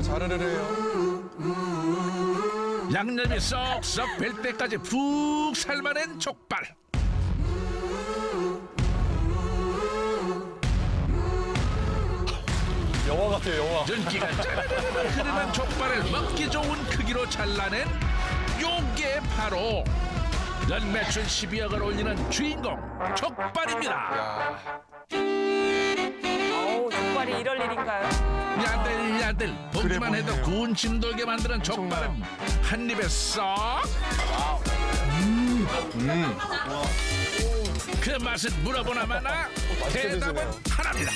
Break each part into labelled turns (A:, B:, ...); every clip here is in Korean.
A: 끓으니까 자르르해요.
B: 양념이 쏙쏙 벨 때까지 푹 삶아낸 족발.
A: 영화 같아요, 영화.
B: 윤기가 흐르는 족발을 먹기 좋은 크기로 잘라낸 요게 바로 연매출 12억을 올리는 주인공 족발입니다.
A: 야,
C: 어우, 족발이 이럴 일인가요?
B: 야들야들 보기만
A: 그래
B: 해도. 군침 돌게 만드는 족발은 한 입에 쏙. 음. 그 맛은 물어보나 마나 대답은. 하나입니다.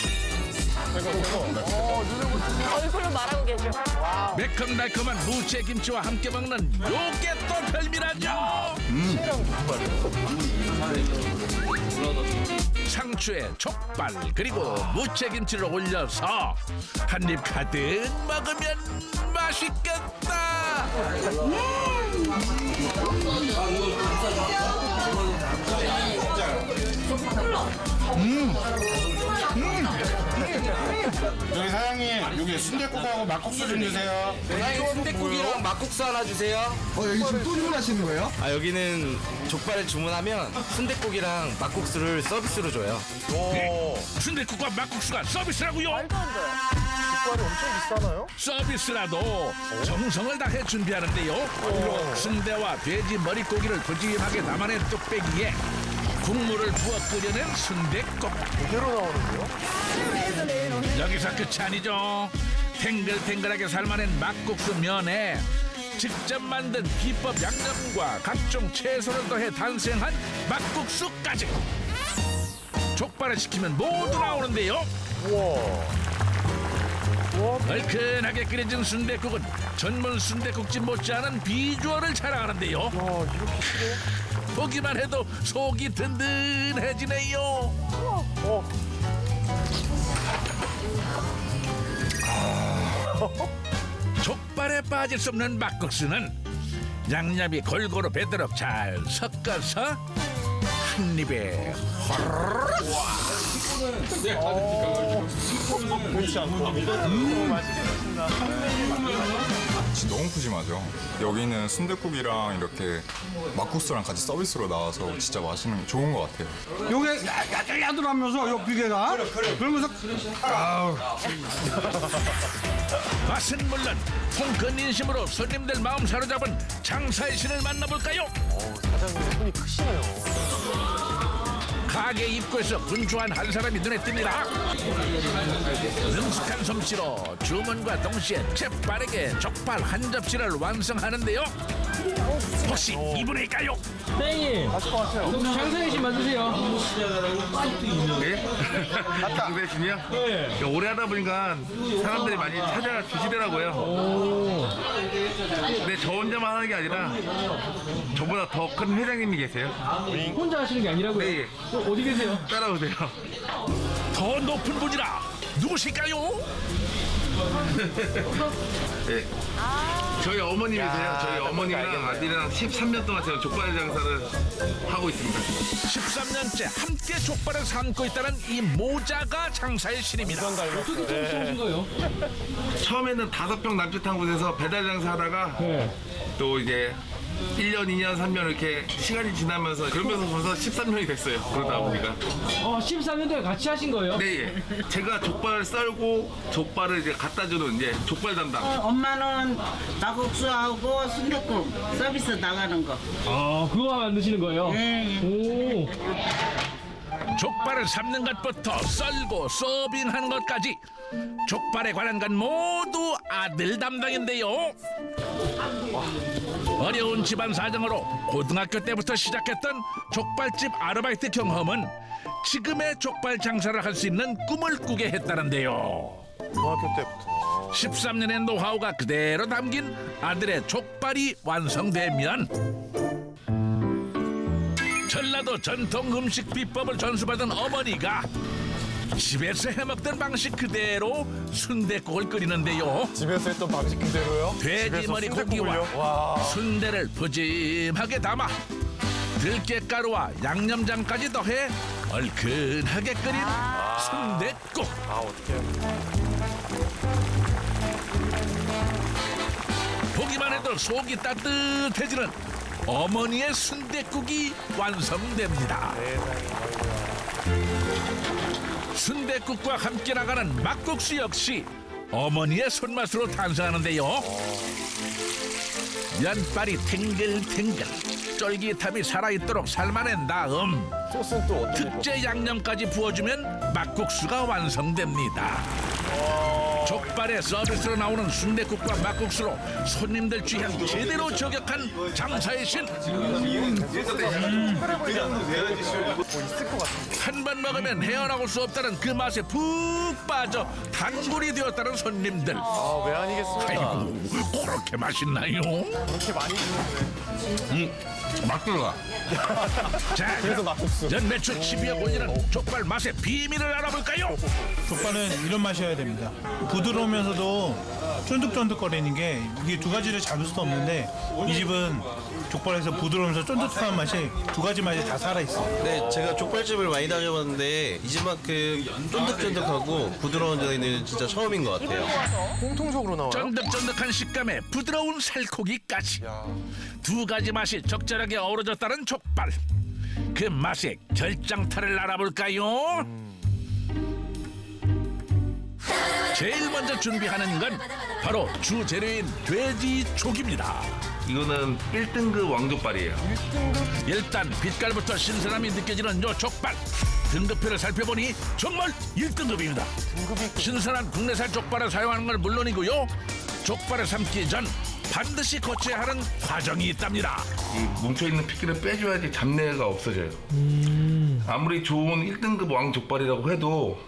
C: 얼굴로 말하고 계셔.
B: 매콤달콤한 무채 김치와 함께 먹는 요게 또 별미라죠. 상추에 족발 그리고 무채 김치를 올려서 한 입 가득 먹으면 맛있겠다.
D: 여기 사장님 여기 순대국하고 막국수 좀 주세요.
E: 순대국이랑 막국수 하나 주세요.
F: 어 여기 지금 또 주문하시는 거예요?
E: 아 여기는 족발을 주문하면 순대국이랑 막국수를 서비스로 줘요.
A: 오,
B: 순대국과 막국수가 서비스라고요. 서비스라도 정성을 다해 준비하는데요. 순대와 돼지 머릿고기를 푸짐하게 담아낸 뚝배기에 국물을 부어 끓여낸 순대국.
A: 그대로 나오는데요?
B: 여기서 끝이 아니죠. 탱글탱글하게 삶아낸 막국수 면에 직접 만든 비법 양념과 각종 채소를 더해 탄생한 막국수까지. 족발을 시키면 모두 나오는데요.
A: 우와.
B: 얼큰하게 끓여진 순대국은 전문 순대국집 못지않은 비주얼을 자랑하는데요.
A: 와, 이렇게 싫어?
B: 보기만 해도 속이 든든해지네요.
A: 어,
B: 족발에 빠질 수 없는 막국수는 양념이 골고루 배도록 잘 섞어서 한 입에
A: 그렇지 않고. 너무 맛있게 드신다.
G: 진짜 너무 푸짐하죠. 여기는 순댓국이랑 이렇게 막국수랑 같이 서비스로 나와서 진짜 맛있는 게 좋은 것 같아요.
F: 요게 야- 야들야들하면서 요 비계가 그러면서 아우
B: 맛은 물론 통큰 인심으로 손님들 마음 사로잡은 장사의 신을 만나볼까요?
A: 사장님 손이 크시네요.
B: 가게 입구에서 분주한 한 사람이 눈에 띕니다. 능숙한 솜씨로 주문과 동시에 재빠르게 족발 한 접시를 완성하는데요. 혹시 이분일까요?
H: 사장님,
A: 마실 것 같아요.
H: 장사의 신 맞으세요?
I: 네? 장대신이요?
H: 네.
I: 오래 하다 보니까 사람들이 많이 찾아 주시더라고요. 근데 저 혼자만 하는 게 아니라 저보다 더 큰 회장님이 계세요.
H: 혼자 하시는 게 아니라고요?
I: 네.
H: 어, 어디 계세요?
I: 따라오세요.
B: 더 높은 분이라 누구실까요?
I: 네. 저희 어머님이세요.
A: 야,
I: 저희
A: 딱
I: 어머님이랑
A: 알겠네.
I: 아들이랑 13년 동안 제가 족발 장사를 하고 있습니다.
B: 13년째 함께 족발을 삶고 있다는 이 모자가 장사의 신입니다.
H: 어떻게 처음 오신 거예요?
I: 처음에는 다섯 병 남짓한 곳에서 배달 장사 하다가
H: 네.
I: 또 이제 1년, 2년, 3년 이렇게 시간이 지나면서 그러면서 벌써 13년이 됐어요. 그러다 보니까.
H: 어, 13년 동안 같이 하신 거예요?
I: 네, 예. 제가 족발을 썰고 족발을 이제 갖다 주는 이제 족발 담당.
J: 엄마는 막국수하고 순댓국 서비스 나가는 거.
H: 아, 그거 만드시는 거예요?
J: 예,
H: 오,
B: 족발을 삶는 것부터 썰고 서빙하는 것까지 족발에 관한 건 모두 아들 담당인데요. 어려운 집안 사정으로 고등학교 때부터 시작했던 족발집 아르바이트 경험은 지금의 족발 장사를 할 수 있는 꿈을 꾸게 했다는데요.
A: 중학교 때부터.
B: 13년의 노하우가 그대로 담긴 아들의 족발이 완성되면 전라도 전통 음식 비법을 전수받은 어머니가 집에서 해먹던 방식 그대로 순대국을 끓이는데요.
A: 집에서 했던 방식 그대로요?
B: 돼지
A: 집에서
B: 머리
A: 순댓국을요?
B: 고기와
A: 와.
B: 순대를 푸짐하게 담아 들깨가루와 양념장까지 더해 얼큰하게 끓인 순대국.
A: 아, 어떡해.
B: 보기만 해도 속이 따뜻해지는 어머니의 순댓국이 완성됩니다. 순댓국과 함께 나가는 막국수 역시 어머니의 손맛으로 탄생하는데요. 면발이 탱글탱글 쫄깃함이 살아있도록 삶아낸 다음
A: 소스는 또 어떤
B: 특제 양념까지 부어주면 막국수가 완성됩니다. 족발에 서비스로 나오는 순댓국과 막국수로 손님들 취향 제대로 저격한 장사의 신. 한 번 먹으면 헤어나올 수 없다는 그 맛에 푹 빠져 단골이 되었다는 손님들.
A: 아, 왜 아니겠습니까?
B: 아이고 그렇게 맛있나요?
A: 그렇게 많이 주는데.
D: 막들어가.
B: 자,
A: 그래서 막국수.
B: 연매출 10위에 올리는 족발 맛의 비밀을 알아볼까요?
K: 족발은 이런 맛이어야 됩니다. 부드러우면서도 쫀득쫀득거리는 게 이게 두 가지를 잡을 수도 없는데 이 집은 족발에서 부드러우면서 쫀득한 맛이 두 가지 맛이 다 살아있어요.
E: 네, 제가 족발집을 많이 다녀봤는데 이 집만큼 쫀득쫀득하고 부드러운 데는 진짜 처음인 것 같아요.
A: 공통적으로 나와요.
B: 쫀득쫀득한 식감에 부드러운 살코기까지 두 가지 맛이 적절하게 어우러졌다는 족발 그 맛의 결정타를 알아볼까요? 제일 먼저 준비하는 건 바로 주 재료인 돼지족입니다.
I: 이거는 1등급 왕족발이에요.
B: 일단 빛깔부터 신선함이 느껴지는 요 족발. 등급표를 살펴보니 정말 1등급입니다. 신선한 국내산 족발을 사용하는 건 물론이고요. 족발을 삶기 전 반드시 거쳐야 하는 과정이 있답니다.
I: 이 뭉쳐있는 핏기를 빼줘야지 잡내가 없어져요. 아무리 좋은 1등급 왕족발이라고 해도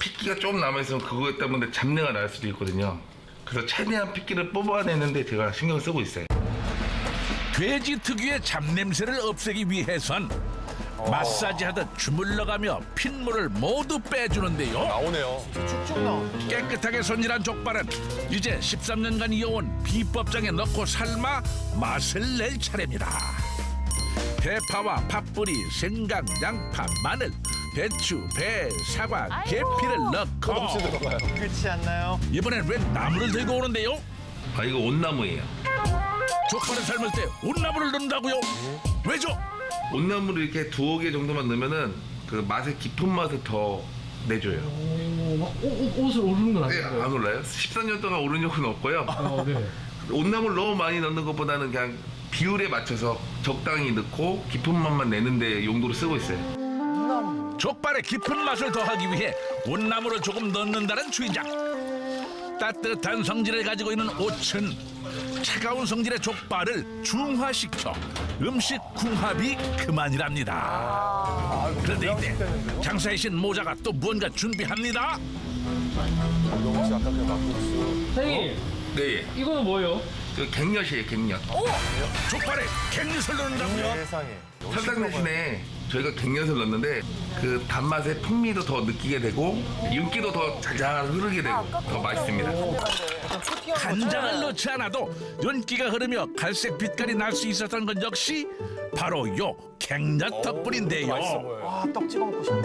I: 핏기가 좀 남아있으면 그거 때문에 잡내가 날 수도 있거든요. 그래서 최대한 핏기를 뽑아내는데 제가 신경을 쓰고 있어요.
B: 돼지 특유의 잡냄새를 없애기 위해선 마사지하듯 주물러가며 핏물을 모두 빼주는데요
A: 나오네요. 쭉쭉 나와.
B: 깨끗하게 손질한 족발은 이제 13년간 이어온 비법장에 넣고 삶아 맛을 낼 차례입니다. 대파와 팥뿌리, 생강, 양파, 마늘, 배추, 배, 사과, 계피를 넣고
A: 들어가요. 그렇지 않나요?
B: 이번엔 웬 나무를 들고 오는데요?
I: 아 이거 온나무예요.
B: 족발을 삶을 때 온나무를 넣는다고요? 왜죠?
I: 온나무를 이렇게 두어 개 정도만 넣으면은 그 맛의 깊은 맛을 더 내줘요.
H: 오, 막 옷, 옷, 옷을 오르는 건
I: 네,
H: 아니에요?
I: 안 올라요? 14년 동안 오른 적은 없고요.
H: 어, 네.
I: 온나무를 너무 많이 넣는 것보다는 그냥 비율에 맞춰서 적당히 넣고 깊은 맛만 내는데 용도로 쓰고 있어요.
B: 족발의 깊은 맛을 더하기 위해 온나무를 조금 넣는다는 주인장. 따뜻한 성질을 가지고 있는 옷은 차가운 성질의 족발을 중화시켜 음식 궁합이 그만이랍니다. 그런데 이때 장사의 신 모자가 또 무언가 준비합니다.
A: 아까 그 막국수.
H: 사장님,
I: 네,
H: 이거는 뭐예요?
I: 그 갱년이에요, 갱년.
B: 족발에 갱리를 넣는다고요?
A: 세상에.
I: 설탕 대신에 저희가 갱년을 넣는데 그 단맛의 풍미도 더 느끼게 되고 윤기도 더 잘잘 흐르게 되고 더 맛있습니다.
B: 간장을 넣지 않아도 윤기가 흐르며 갈색 빛깔이 날 수 있었던 건 역시 바로 요 갱년
A: 덕분인데요. 아, 떡 찍어 먹고 싶네.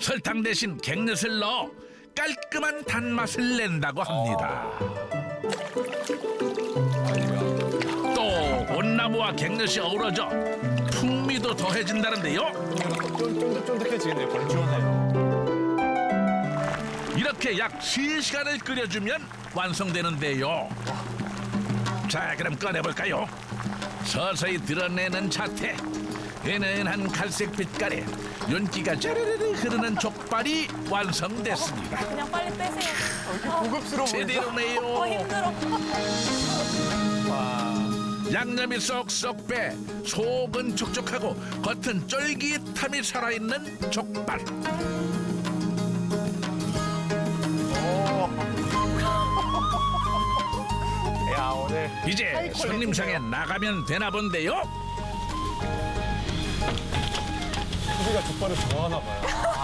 B: 설탕 대신 갱넷을 넣어 깔끔한 단맛을 낸다고 합니다. 또 온나무와 갱넷이 어우러져 풍미도 더해진다는데요.
A: 쫀득 쫀득해지겠네요. 걸쭉하네요.
B: 이렇게 약 3시간을 끓여주면 완성되는데요. 자, 그럼 꺼내볼까요? 서서히 드러내는 자태. 은은한 갈색 빛깔에 윤기가 짜르르르 흐르는 족발이 완성됐습니다.
C: 그냥 빨리 빼세요. 어,
B: 고급스러워 제대로네요.
C: 어, 힘들어.
B: 양념이 쏙쏙 빼 속은 촉촉하고 겉은 쫄깃함이 살아있는 족발.
A: 야, 오늘
B: 이제 손님상에 나가면 되나 본데요.
A: 우리가 족발을 좋아하나 봐요.